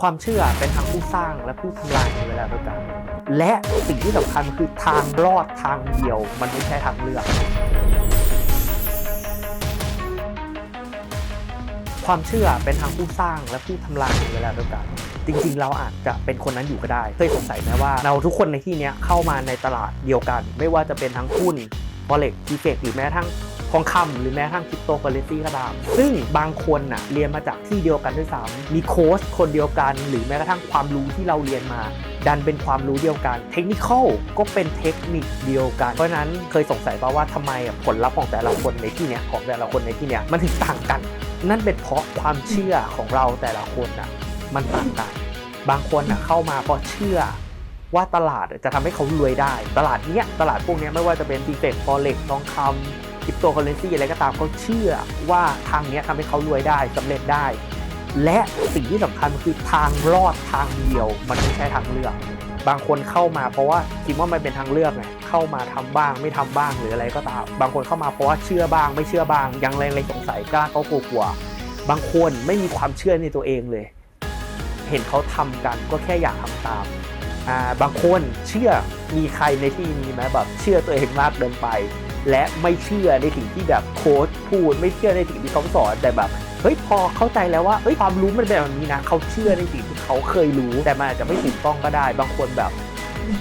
ความเชื่อเป็นทั้งผู้สร้างและผู้ทำลายในเวลาเดียวกัน และสิ่งที่สำคัญคือทางรอดทางเดียว มันไม่ใช่ทางเลือก ความเชื่อเป็นทั้งผู้สร้างและผู้ทำลายในเวลาเดียวกัน จริงๆ เราอาจจะเป็นคนนั้นอยู่ก็ได้เคยสงสัยไหมว่าเราทุกคนในที่นี้เข้ามาในตลาดเดียวกัน ไม่ว่าจะเป็นทั้งหุ้น forex t f หรือแม้ทั้ง ทองคำหรือแม้กระทั่งคริปโตเคอเรนซีก็ตาม ซึ่งบางคนน่ะเรียนมาจากที่เดียวกันด้วยซ้ำมีโค้ชคนเดียวกัน หรือแม้กระทั่งความรู้ที่เราเรียนมา ดันเป็นความรู้เดียวกัน เทคนิคก็เป็นเทคนิคเดียวกัน เพราะนั้นเคยสงสัยป่าว่าทำไมผลลัพธ์ของแต่ละคนในที่เนี้ยของแต่ละคนในที่เนี้ยมันถึงต่างกัน นั่นเป็นเพราะความเชื่อของเราแต่ละคนน่ะมันต่างกันบางคนน่ะเข้ามาเพราะเชื่อว่าตลาดจะทำให้เขารวยได้ ตลาดเนี้ยตลาดพวกเนี้ยไม่ว่าจะเป็นดีเฟกฟอเร็กทองคำ คริปโตเคอเรนซีอะไรก็ตามเขาเชื่อว่าทางนี้ทำให้เขารวยได้สำเร็จได้ และสิ่งที่สำคัญคือทางรอดทางเดียว มันไม่ใช่ทางเลือก บางคนเข้ามาเพราะว่าคิดว่ามันเป็นทางเลือกไงเข้ามาทำบ้างไม่ทำบ้างหรืออะไรก็ตาม บางคนเข้ามาเพราะว่าเชื่อบ้าง ไม่เชื่อบ้าง ยังเลงเลสงสัยกล้าก็กลัวบางคนไม่มีความเชื่อในตัวเองเลย เห็นเขาทำกันก็แค่อยากทำตามบางคนเชื่อมีใครในที่นี้ไหมแบบเชื่อตัวเองมากเกินไป และไม่เชื่อในสิ่งที่แบบโค้ชพูด ไม่เชื่อในสิ่งที่เขาสอนแต่แบบเฮ้ยพอเข้าใจแล้วว่าเฮ้ยความรู้มันเป็นแบบนี้นะเขาเชื่อในสิ่งที่เขาเคยรู้แต่มันอาจจะไม่ถูกต้องก็ได้ บางคนแบบ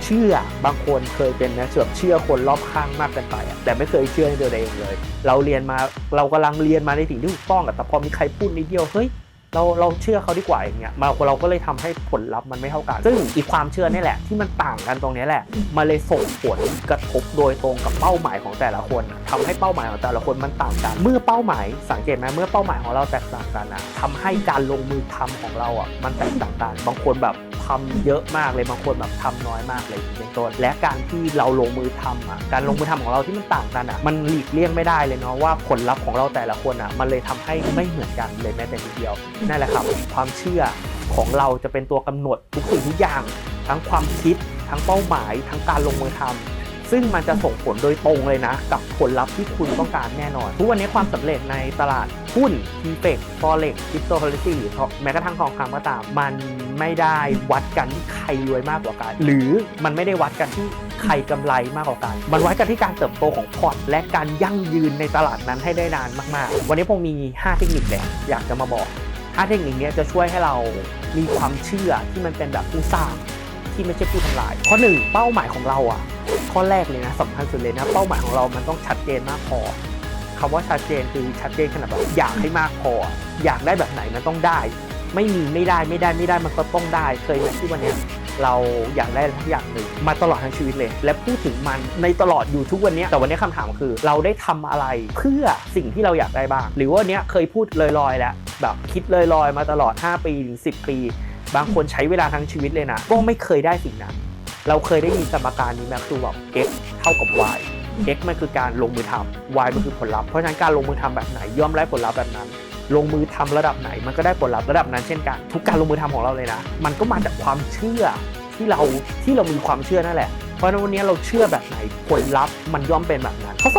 เชื่อบางคนเคยเป็นนะเชื่อเชื่อคนรอบข้างมากเกินไปอะแต่ไม่เคยเชื่อในตัวเองเลย เราเรียนมาเรากำลังเรียนมาในสิ่งที่ถูกต้องแต่พอมีใครพูดนิดเดียวเฮ้ย เราเราเชื่อเขาดีกว่าอย่างเงี้ยมาเราก็เลยทำให้ผลลัพธ์มันไม่เท่ากัน ซึ่งอีกความเชื่อนี่แหละ ที่มันต่างกันตรงนี้แหละมาเลยส่งผลกระทบโดยตรงกับเป้าหมายของแต่ละคนทำให้เป้าหมายของแต่ละคนมันต่างกัน เมื่อเป้าหมายสังเกตไหมเมื่อเป้าหมายของเราแตกต่างกันนะทำให้การลงมือทำของเราอะมันแตกต่างกันบางคนแบบ ทำเยอะมากเลยบางคนแบบทำน้อยมากเลยเป็นต้นและการที่เราลงมือทำอะการลงมือทำของเราที่มันต่างกันอะมันหลีกเลี่ยงไม่ได้เลยเนาะว่าผลลัพธ์ของเราแต่ละคนอะมันเลยทำให้ไม่เหมือนกันเลยแม้แต่นิดเดียวนั่นแหละครับ ความเชื่อของเราจะเป็นตัวกำหนดทุกสิ่งทุกอย่าง ทั้งความคิด ทั้งเป้าหมาย ทั้งการลงมือทำ ซึ่งมันจะส่งผลโดยตรงเลยนะ กับผลลัพธ์ที่คุณต้องการแน่นอน ทุกวันนี้ความสำเร็จในตลาดหุ้นทีเฟกฟอเร็กคริปโตเคอเรนซีหรือแม้กระทั่งทองคำก็ตาม มันไม่ได้วัดกันที่ใครรวยมากกว่ากัน หรือมันไม่ได้วัดกันที่ใครกำไรมากกว่ากัน มันวัดกันที่การเติบโตของพอร์ตและการยั่งยืนในตลาดนั้นให้ได้นานมาก ๆ วันนี้ผมมี 5 เทคนิคเลยอยากจะมาบอกถ้าเทคนิคนี้จะช่วยให้เรามีความเชื่อที่มันเป็นแบบผู้สร้าง ที่ไม่ใช่ผู้ทำลาย ข้อหนึ่งเป้าหมายของเราอะ ข้อแรกเลยนะสำคัญสุดเลยนะ เป้าหมายของเรามันต้องชัดเจนมากพอคำว่าชัดเจนคือชัดเจนขนาดแบบอยากให้มากพอ อยากได้แบบไหนมันต้องได้ ไม่มีไม่ได้ไม่ได้ไม่ได้มันก็ต้องได้ เคยไหมที่วันเนี้ยเราอยากได้อะไรสักอย่างหนึ่งมาตลอดทั้งชีวิตเลย และพูดถึงมันในตลอดอยู่ทุกวันนี้แต่วันนี้คำถามคือ เราได้ทำอะไรเพื่อสิ่งที่เราอยากได้บ้าง หรือว่าเนี้ยเคยพูดลอยๆแล้วแบบคิดลอยๆมาตลอด 5 ปีถึง10 ปี บางคนใช้เวลาทั้งชีวิตเลยนะก็ไม่เคยได้สิ่งนั้น เราเคยได้ยินสมการนี้ไหมคือแบบ x เท่ากับ y x มันคือการลงมือทำ y มันคือผลลัพธ์เพราะฉะนั้นการลงมือทำแบบไหนย่อมได้ผลลัพธ์แบบนั้น ลงมือทำระดับไหน มันก็ได้ผลลัพธ์ระดับนั้นเช่นกัน ทุกการลงมือทำของเราเลยนะ มันก็มาจากความเชื่อที่เราที่เรามีความเชื่อนั่นแหละ เพราะฉะนั้นวันนี้เราเชื่อแบบไหนผลลัพธ์มันย่อมเป็นแบบนั้น ข้อ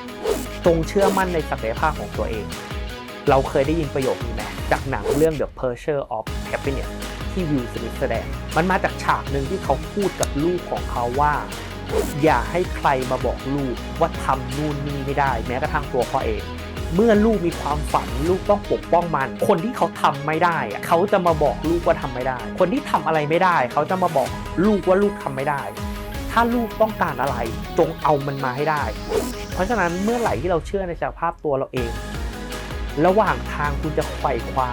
2 จงเชื่อมั่นในศักยภาพของตัวเอง เราเคยได้ยินประโยคนี้ไหมจากหนังเรื่อง The Pursuit of Happiness ที่วิลสมิธแสดง มันมาจากฉากหนึ่งที่เขาพูดกับลูกของเขาว่า อย่าให้ใครมาบอกลูกว่าทำนู่นนี่ไม่ได้ แม้กระทั่งตัวเขาเอง เมื่อลูกมีความฝันลูกต้องปกป้องมัน คนที่เขาทำไม่ได้อะเขาจะมาบอกลูกว่าทำไม่ได้ คนที่ทำอะไรไม่ได้ เขาจะมาบอกลูกว่าลูกทำไม่ได้ ถ้าลูกต้องการอะไร จงเอามันมาให้ได้ เพราะฉะนั้นเมื่อไหร่ที่เราเชื่อในศักยภาพตัวเราเอง ระหว่างทางคุณจะไขว่คว้า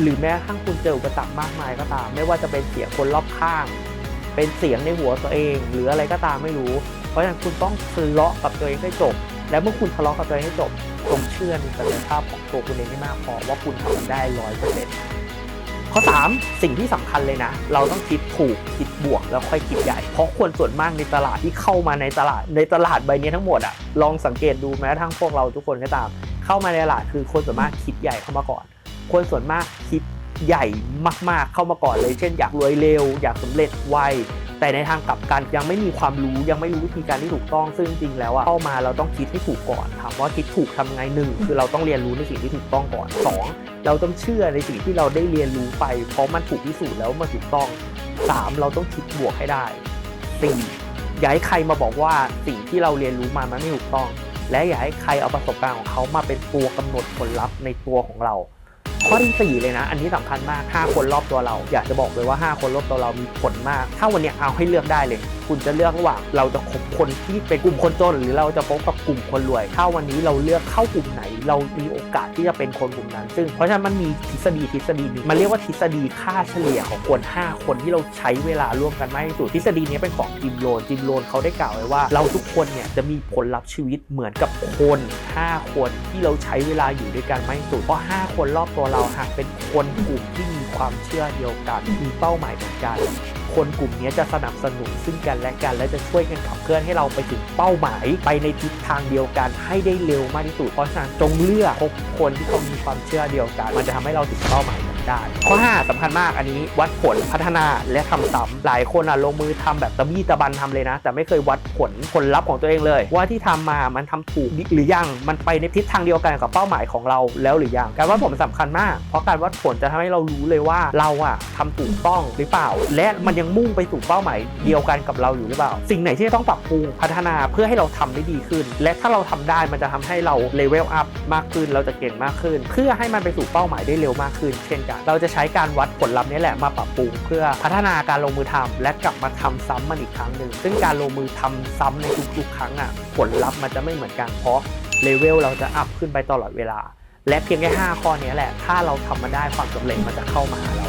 หรือแม้กระทั่งคุณเจออุปสรรคมากมายก็ตาม ไม่ว่าจะเป็นเสียงคนรอบข้าง เป็นเสียงในหัวตัวเอง หรืออะไรก็ตามไม่รู้ เพราะฉะนั้นคุณต้องทะเลาะกับตัวเองให้จบ และเมื่อคุณทะเลาะกับตัวเองให้จบจงเชื่อในศักยภาพของตัวคุณเองให้มากพอว่าคุณทำได้ร้อยเปอร์เซ็นต์ข้อ3สิ่งที่สำคัญเลยนะ เราต้องคิดถูกคิดบวกแล้วค่อยคิดใหญ่ เพราะคนส่วนมากในตลาดที่เข้ามาในตลาดในตลาดใบนี้ทั้งหมดอะลองสังเกตดูแม้กระทั่งพวกเราทุกคนก็ตาม เข้ามาในตลาดคือคนส่วนมากคิดใหญ่เข้ามาก่อน คนส่วนมากคิดใหญ่มากๆเข้ามาก่อนเลย เช่นอยากรวยเร็ว อยากสำเร็จไวแต่ในทางกลับกันยังไม่มีความรู้ยังไม่รู้วิธีการที่ถูกต้องซึ่งจริงๆแล้วอะเข้ามาเราต้องคิดให้ถูกก่อนถามว่าคิดถูกทำไงหนึ่งคือเราต้องเรียนรู้ในสิ่งที่ถูกต้องก่อนสองเราต้องเชื่อในสิ่งที่เราได้เรียนรู้ไป เพราะมันถูกพิสูจน์แล้วมันถูกต้องสามเราต้องคิดบวกให้ได้สี่อย่าให้ใครมาบอกว่าสิ่งที่เราเรียนรู้มามันไม่ถูกต้อง และอย่าให้ใครเอาประสบการณ์ของเขามาเป็นตัวกำหนดผลลัพธ์ในตัวของเรา ข้อที่4เลยนะ อันนี้สำคัญมาก 5 คนรอบตัวเรา อยากจะบอกเลยว่า 5 คนรอบตัวเรามีผลมาก ถ้าวันนี้เอาให้เลือกได้เลยคุณจะเลือกระหว่างเราจะคบคนที่เป็นกลุ่มคนจน หรือเราจะพบกับกลุ่มคนรวย ถ้าวันนี้เราเลือกเข้ากลุ่มไหน เรามีโอกาสที่จะเป็นคนกลุ่มนั้น ซึ่งเพราะฉะนั้นมันมีทฤษฎีทฤษฎีหนึงมันเรียกว่าทฤษฎีค่าเฉลี่ยของคน 5 คนที่เราใช้เวลาร่วมกันมากที่สุดทฤษฎีนี้เป็นของจิมโรนจิมโรนเขาได้กล่าวไว้ว่า เราทุกคนเนี่ยจะมีผลลัพธ์ชีวิตเหมือนกับคน 5 คนที่เราใช้เวลาอยู่ด้วยกันมากที่สุดเพราะ 5 คนรอบตัวเราหากเป็นคนกลุ่มที่มีความเชื่อเดียวกันมีเป้าหมายเหมือนกัน คนกลุ่มนี้จะสนับสนุนซึ่งกันและกัน และจะช่วยกันขับเคลื่อนให้เราไปถึงเป้าหมาย ไปในทิศทางเดียวกันให้ได้เร็วมากที่สุดเพราะฉะนั้นจงเลือกคบคนที่เขามีความเชื่อเดียวกัน มันจะทำให้เราถึงเป้าหมาย ได้ ข้อ 5สำคัญมากอันนี้วัดผลพัฒนาและทำซ้ำหลายคนอะลงมือทำแบบตะบี้ตะบันทำเลยนะ แต่ไม่เคยวัดผลผลลัพธ์ของตัวเองเลย ว่าที่ทำมามันทำถูกหรือยังมันไปในทิศทางเดียวกันกับเป้าหมายของเราแล้วหรือยังการวัดผลสำคัญมาก เพราะการวัดผลจะทำให้เรารู้เลยว่าเราอะทำถูกต้องหรือเปล่า และมันยังมุ่งไปสู่เป้าหมายเดียวกันกับเราอยู่หรือเปล่า สิ่งไหนที่ต้องปรับปรุงพัฒนาเพื่อให้เราทำได้ดีขึ้น และถ้าเราทำได้มันจะทำให้เราเลเวลอัพมากขึ้นเราจะเก่งมากขึ้น เพื่อให้มันไปสู่เป้าหมายได้เร็วมากขึ้น เช่นกันเราจะใช้การวัดผลลัพธ์นี้แหละมาปรับปรุงเพื่อพัฒนาการลงมือทำและกลับมาทำซ้ำมันอีกครั้งหนึ่งซึ่งการลงมือทำซ้ำในทุกๆ ครั้งอะผลลัพธ์มันจะไม่เหมือนกันเพราะเลเวลเราจะอัพขึ้นไปตลอดเวลา และเพียงแค่5ข้อนี้แหละ ถ้าเราทำมาได้ความสำเร็จมันจะเข้ามาหาเรา